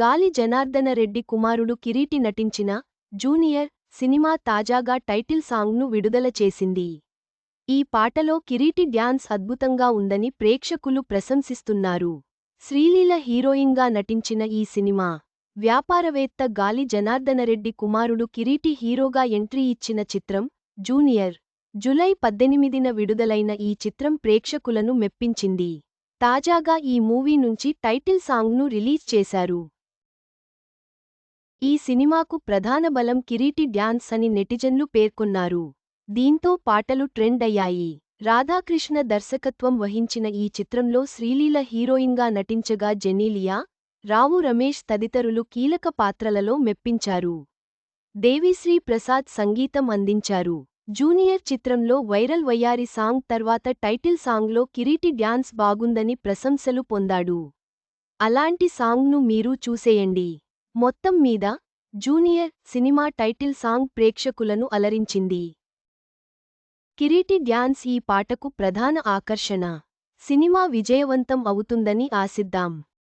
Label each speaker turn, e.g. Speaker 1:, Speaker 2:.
Speaker 1: గాలి జనార్దన రెడ్డి కుమారుడు కిరీటి నటించిన జూనియర్ సినిమా తాజాగా టైటిల్ సాంగ్ను విడుదల చేసింది. ఈ పాటలో కిరీటి డ్యాన్స్ అద్భుతంగా ఉందని ప్రేక్షకులు ప్రశంసిస్తున్నారు. శ్రీలీల హీరోయిన్గా నటించిన ఈ సినిమా వ్యాపారవేత్త గాలి జనార్దనరెడ్డి కుమారుడు కిరీటి హీరోగా ఎంట్రీ ఇచ్చిన చిత్రం జూనియర్ జులై పద్దెనిమిదిన విడుదలైన ఈ చిత్రం ప్రేక్షకులను మెప్పించింది. తాజాగా ఈ మూవీ నుంచి టైటిల్ సాంగ్ను రిలీజ్ చేశారు. ఈ సినిమాకు ప్రధాన బలం కిరీటి డ్యాన్స్ అని నెటిజన్లు పేర్కొన్నారు. దీంతో పాటలు ట్రెండ్ అయ్యాయి. రాధాకృష్ణ దర్శకత్వం వహించిన ఈ చిత్రంలో శ్రీలీల హీరోయిన్గా నటించగా జెనీలియా రావు రమేష్ తదితరులు కీలక పాత్రలలో మెప్పించారు. దేవిశ్రీ ప్రసాద్ సంగీతం అందించారు. జూనియర్ చిత్రంలో వైరల్ వయ్యారి సాంగ్ తర్వాత టైటిల్ సాంగ్లో కిరీటి డ్యాన్స్ బాగుందని ప్రశంసలు పొందాడు. అలాంటి సాంగ్ను మీరు చూసేయండి. మొత్తం మీద జూనియర్ సినిమా టైటిల్ సాంగ్ ప్రేక్షకులను అలరించింది. కిరీటి డ్యాన్స్ ఈ పాటకు ప్రధాన ఆకర్షణ. సినిమా విజయవంతం అవుతుందని ఆశిద్దాం.